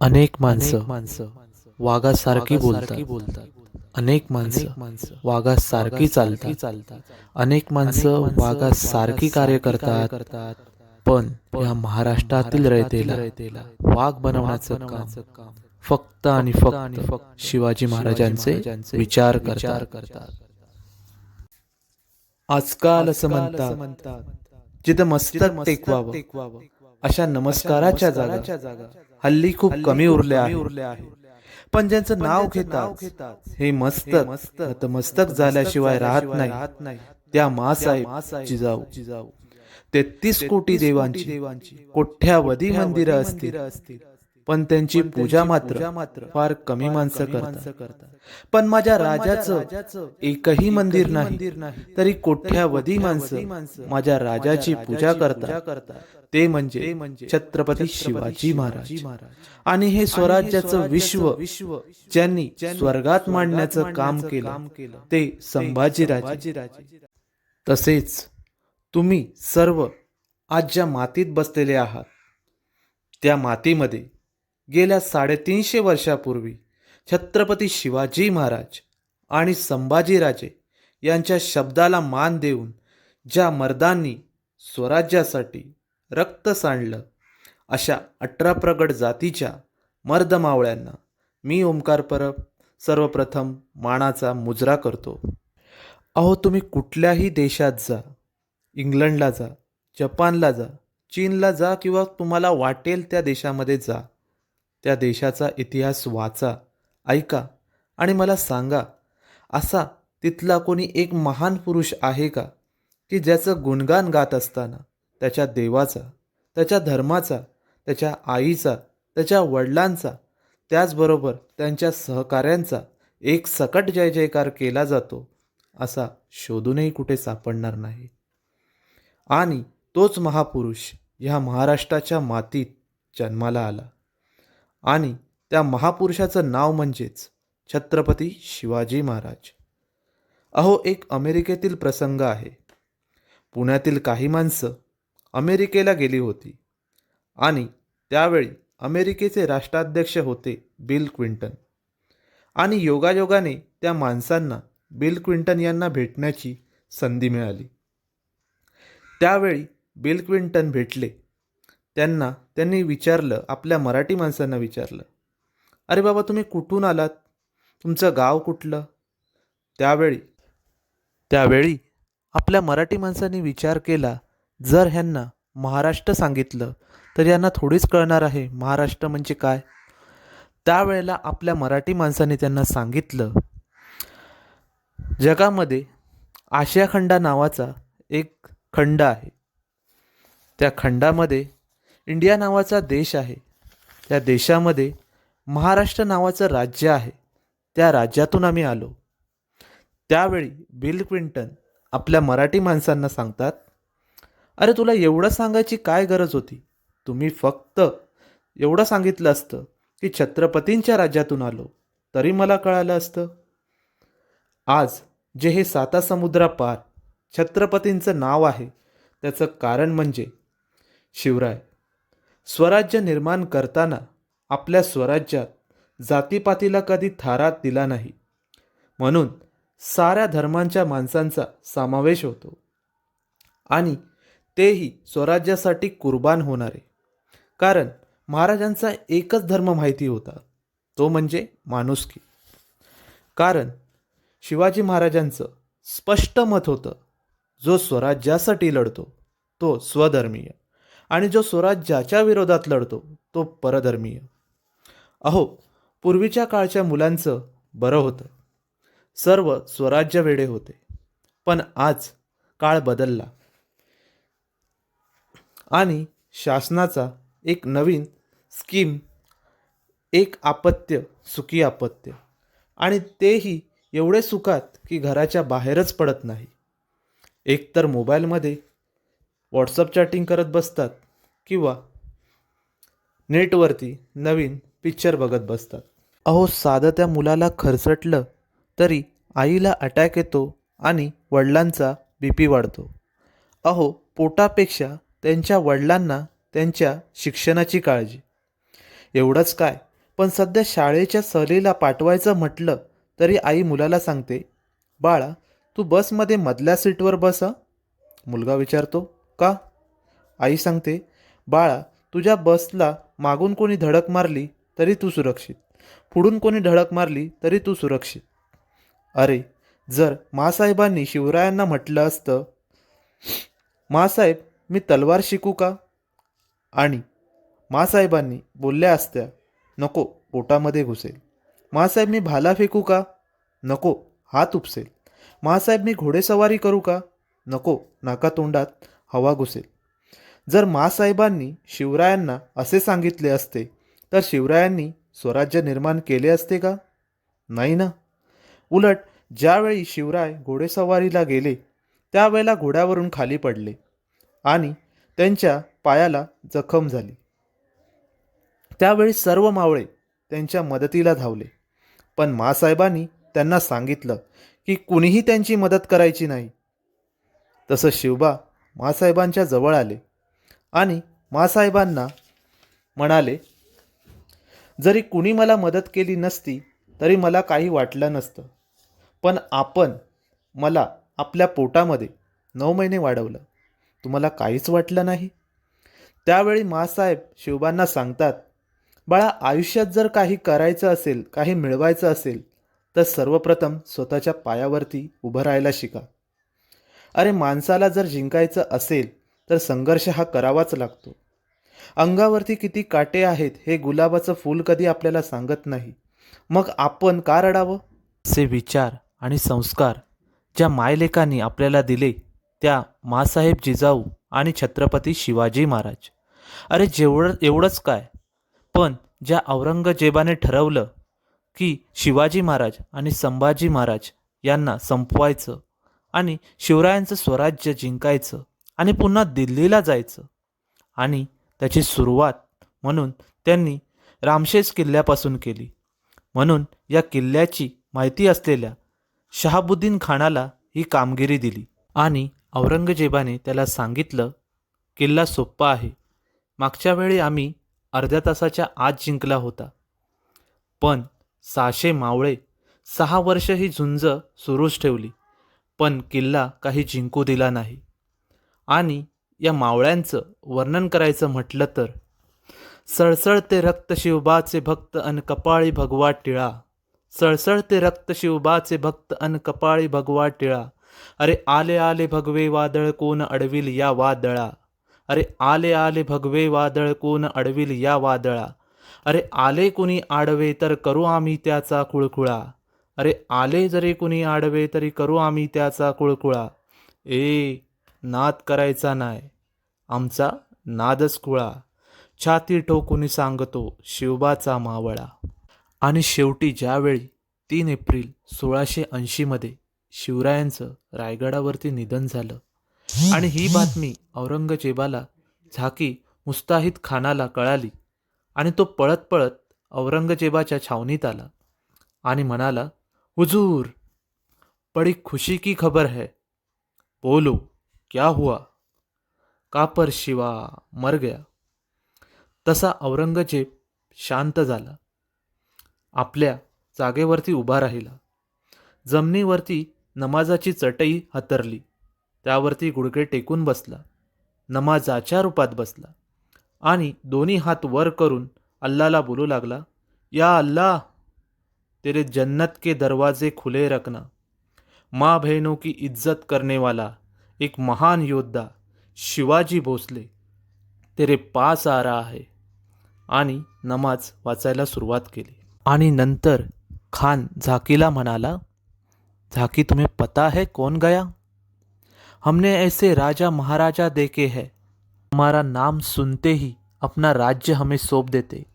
अनेक माणसं माणसं वाघासारखी बोलतात. बोलतात. अनेक माणसं माणसं वाघासारखी चालतात. चालतात. अनेक माणसं वाघासारखी कार्य करतात. करतात. पण या महाराष्ट्रातील रयतेला वाघ बनवण्याचं काम फक्त आणि फक्त आणि फक्त शिवाजी महाराजांचे विचार करतात. करतात. आजकाल असं म्हणतात जिथं मस्तक टेकवावं अशा नमस्काराच्या जागा. हल्ली खूप कमी उरल्या उरल्या आहे पण ज्यांचं नाव घेतात हे मस्तक. मस्तक. मस्तक झाल्याशिवाय राहत नाही. त्या मासाहेब जिजाऊ. जिजाऊ. तेहतीस कोटी देवांची देवांची. कोठ्यावधी मंदिरं असतील. पण त्यांची पूजा मात्र मात्र फार कमी माणसं करतात. पण माझ्या राजाचं एकही मंदिर नाही. तरी कोठ्यावधी माणसं माझ्या राजाची पूजा करतात. ते म्हणजे छत्रपती शिवाजी महाराज. आणि हे स्वराज्याचं विश्व विश्व ज्यांनी स्वर्गात मांडण्याचं काम केलं ते संभाजीराजे. तसेच तुम्ही सर्व आज ज्या मातीत बसलेले आहात त्या मातीमध्ये गेल्या साडेतीनशे वर्षापूर्वी छत्रपती शिवाजी महाराज आणि संभाजीराजे यांच्या शब्दाला मान देऊन ज्या मर्दांनी स्वराज्यासाठी रक्त सांडलं अशा अठरा प्रगड जातीच्या मर्दमावळ्यांना मी ओंकार परब सर्वप्रथम मानाचा मुजरा करतो. अहो तुम्ही कुठल्याही देशात जा इंग्लंडला जा जपानला जा चीनला जा किंवा तुम्हाला वाटेल त्या देशामध्ये जा. त्या देशाचा इतिहास वाचा ऐका आणि मला सांगा असा तिथला कोणी एक महान पुरुष आहे का की ज्याचं गुणगान गात असताना त्याच्या देवाचा त्याच्या धर्माचा त्याच्या आईचा त्याच्या वडिलांचा त्याचबरोबर त्यांच्या सहकाऱ्यांचा एक सकट जय जयकार केला जातो असा शोधूनही कुठे सापडणार नाही. आणि तोच महापुरुष ह्या महाराष्ट्राच्या मातीत जन्माला आला. आणि त्या महापुरुषाचं नाव म्हणजेच छत्रपती शिवाजी महाराज. अहो एक अमेरिकेतील प्रसंग आहे. पुण्यातील काही माणसं अमेरिकेला गेली होती आणि त्यावेळी अमेरिकेचे राष्ट्राध्यक्ष होते बिल क्विंटन. आणि योगायोगाने त्या माणसांना बिल क्विंटन यांना भेटण्याची संधी मिळाली. त्यावेळी बिल क्विंटन भेटले. त्यांना त्यांनी विचारलं आपल्या मराठी माणसांना विचारलं अरे बाबा तुम्ही कुठून आलात? तुमचं गाव कुठलं? त्यावेळी त्यावेळी आपल्या मराठी माणसांनी विचार केला जर ह्यांना महाराष्ट्र सांगितलं तर यांना थोडीच कळणार आहे महाराष्ट्र म्हणजे काय? त्यावेळेला आपल्या मराठी माणसाने त्यांना सांगितलं जगामध्ये आशिया खंडा नावाचा एक खंड आहे. त्या खंडामध्ये इंडिया नावाचा देश आहे. त्या देशामध्ये महाराष्ट्र नावाचं राज्य आहे. त्या राज्यातून आम्ही आलो. त्यावेळी बिल क्विंटन आपल्या मराठी माणसांना सांगतात अरे तुला एवढं सांगायची काय गरज होती? तुम्ही फक्त एवढं सांगितलं असतं की छत्रपतींच्या राज्यातून आलो. तरी मला कळालं असतं. आज जे हे साता समुद्रापार छत्रपतींचं नाव आहे त्याचं कारण म्हणजे शिवराय. स्वराज्य निर्माण करताना आपल्या स्वराज्यात जातीपातीला कधी थारात दिला नाही. म्हणून साऱ्या धर्मांच्या माणसांचा समावेश होतो. आणि तेही स्वराज्यासाठी कुर्बान होणारे. कारण महाराजांचा एकच धर्म माहिती होता. तो म्हणजे माणुसकी. कारण शिवाजी महाराजांचं स्पष्ट मत होतं जो स्वराज्यासाठी लढतो तो स्वधर्मीय. आणि जो स्वराज्याच्या विरोधात लढतो तो परधर्मीय. अहो पूर्वीच्या काळच्या मुलांचं बरं होतं. सर्व स्वराज्य वेडे होते. पण आज काळ बदलला. आणि शासनाचा एक नवीन स्कीम एक आपत्य सुखी आपत्य. आणि तेही एवढे सुखात की घराच्या बाहेरच पडत नाही. एकतर मोबाईलमध्ये व्हॉट्सअप चॅटिंग करत बसतात किंवा नेटवरती नवीन पिक्चर बघत बसतात. अहो साधं त्या मुलाला खरचटलं तरी आईला अटॅक येतो आणि वडिलांचा बी पी वाढतो. अहो पोटापेक्षा त्यांच्या वडिलांना त्यांच्या शिक्षणाची काळजी. एवढंच काय पण सध्या शाळेच्या सहलीला पाठवायचं म्हटलं तरी आई मुलाला सांगते बाळा तू बसमध्ये मधल्या सीटवर बस मुलगा विचारतो का? आई सांगते बाळा तुझ्या बसला मागून कोणी धडक मारली तरी तू सुरक्षित. पुढून कोणी धडक मारली तरी तू सुरक्षित. अरे जर मासाहेबांनी शिवरायांना म्हटलं असतं मासाहेब मी तलवार शिकू का? आणि मासाहेबांनी बोलल्या असत्या नको पोटामध्ये घुसेल. मासाहेब मी भाला फेकू का? नको हात उपसेल. मासाहेब मी घोडेसवारी करू का? नको नाका तोंडात. हवा घुसेल. जर मासाहेबांनी शिवरायांना असे सांगितले असते तर शिवरायांनी स्वराज्य निर्माण केले असते का? नाही ना. उलट ज्यावेळी शिवराय घोडेसवारीला गेले त्यावेळेला घोड्यावरून खाली पडले आणि त्यांच्या पायाला जखम झाली. त्यावेळी सर्व मावळे त्यांच्या मदतीला धावले. पण मासाहेबांनी त्यांना सांगितलं की कुणीही त्यांची मदत करायची नाही. तसं शिवबा मासाहेबांच्या जवळ आले. आणि मासाहेबांना म्हणाले जरी कुणी मला मदत केली नसती तरी मला काही वाटलं नसतं. पण आपण मला आपल्या पोटामध्ये नऊ महिने वाढवलं. तुम्हाला काहीच वाटलं नाही? त्यावेळी मासाहेब शिवबांना सांगतात बाळा आयुष्यात जर काही करायचं असेल काही मिळवायचं असेल तर सर्वप्रथम स्वतःच्या पायावरती उभं राहायला शिका. अरे माणसाला जर जिंकायचं असेल तर संघर्ष हा करावाच लागतो. अंगावरती किती काटे आहेत हे गुलाबाचं फूल कधी आपल्याला सांगत नाही. मग आपण का रडावं? असे विचार आणि संस्कार ज्या मायलेकांनी आपल्याला दिले त्या मासाहेब जिजाऊ आणि छत्रपती शिवाजी महाराज. अरे जेवढं एवढंच काय? पण ज्या औरंगजेबाने ठरवलं की शिवाजी महाराज आणि संभाजी महाराज यांना संपवायचं आणि शिवरायांचं स्वराज्य जिंकायचं आणि पुन्हा दिल्लीला जायचं. आणि त्याची सुरुवात म्हणून त्यांनी रामशेष किल्ल्यापासून केली. म्हणून या किल्ल्याची माहिती असलेल्या शहाबुद्दीन खानाला ही कामगिरी दिली. आणि औरंगजेबाने त्याला सांगितलं किल्ला सोप्पा आहे. मागच्या वेळी आम्ही अर्ध्या तासाच्या आत जिंकला होता. पण सहाशे मावळे सहा वर्ष ही झुंज सुरूच ठेवली. पण किल्ला काही जिंकू दिला नाही. आणि या मावळ्यांचं वर्णन करायचं म्हटलं तर सळसळते रक्त शिवबाचे भक्त अन कपाळी भगवा टिळा. सळसळते रक्त शिवबाचे भक्त अन कपाळी भगवा टिळा. अरे आले आले भगवे वादळ कोण अडविल या वादळा. अरे आले आले भगवे वादळ कोण अडविल या वादळा. अरे आले कुणी आडवे तर करू आम्ही त्याचा कुळकुळा. अरे आले जरी कुणी आडवे तरी करू आम्ही त्याचा कुळकुळा. ए नाद करायचा नाही आमचा नादच कुळा. छाती ठोकून सांगतो शिवबाचा मावळा. आणि शेवटी ज्यावेळी तीन एप्रिल सोळाशे ऐंशीमध्ये शिवरायांचं रायगडावरती निधन झालं. आणि ही बातमी औरंगजेबाला झाकी मुस्ताहिद खानाला कळाली आणि तो पळत पळत औरंगजेबाच्या छावणीत आला आणि म्हणाला हुजूर बड़ी खुशी की खबर है। बोलो क्या हुआ? कापर शिवा मर गया। तसा औरंगजेब शांत झाला। आपल्या जागेवरती उभा राहिला। जमिनीवरती नमाजाची चटई हतरली। त्यावरती गुडघे टेकून बसला। नमाजाच्या रूपात बसला। आणि दोन्ही हात वर करून अल्लाला बोलू लागला या अल्ला तेरे जन्नत के दरवाजे खुले रखना। माँ बहनों की इज़्ज़त करने वाला एक महान योद्धा शिवाजी भोसले तेरे पास आ रहा है। आणि नमाज़ वाचायला सुरुवात केली। आणि नंतर खान झाकीला म्हणाला, झाकी, तुम्हें पता है कौन गया? हमने ऐसे राजा महाराजा देखे हैं। हमारा नाम सुनते ही अपना राज्य हमें सौंप देते।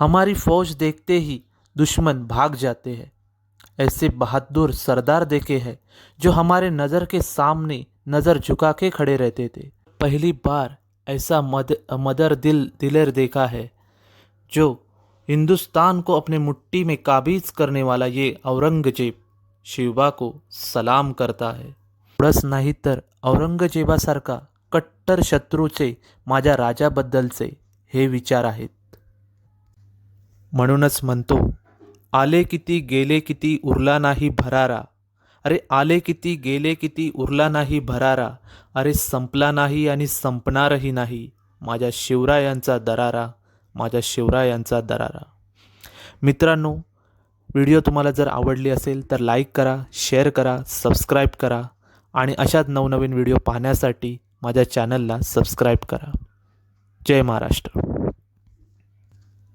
हमारी फौज देखते ही दुश्मन भाग जाते हैं। ऐसे बहादुर सरदार देखे हैं, जो हमारे नज़र के सामने नज़र झुका के खड़े रहते थे। पहली बार ऐसा मद, मदर दिल, दिलेर देखा है, जो हिंदुस्तान को अपने मुट्ठी में काबीज करने वाला ये औरंगज़ेब शिवबा को सलाम करता है। एवढंच नाही तर औरंगजेबासारखा कट्टर शत्रूचे माझ्या राजाबद्दलचे हे विचार आहेत म्हणूनच म्हणतो आले किती गेले किती उरला नाही भरारा. अरे आले किती गेले किती उरला नाही भरारा. अरे संपला नाही आणि संपणारही नाही. माझ्या शिवरायांचा दरारा माझ्या शिवरायांचा दरारा. मित्रांनो व्हिडिओ तुम्हाला जर आवडली असेल तर लाईक करा शेअर करा सबस्क्राईब करा आणि अशाच नवनवीन व्हिडिओ पाहण्यासाठी माझ्या चॅनलला सबस्क्राईब करा. जय महाराष्ट्र.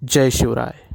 जय शिवराय.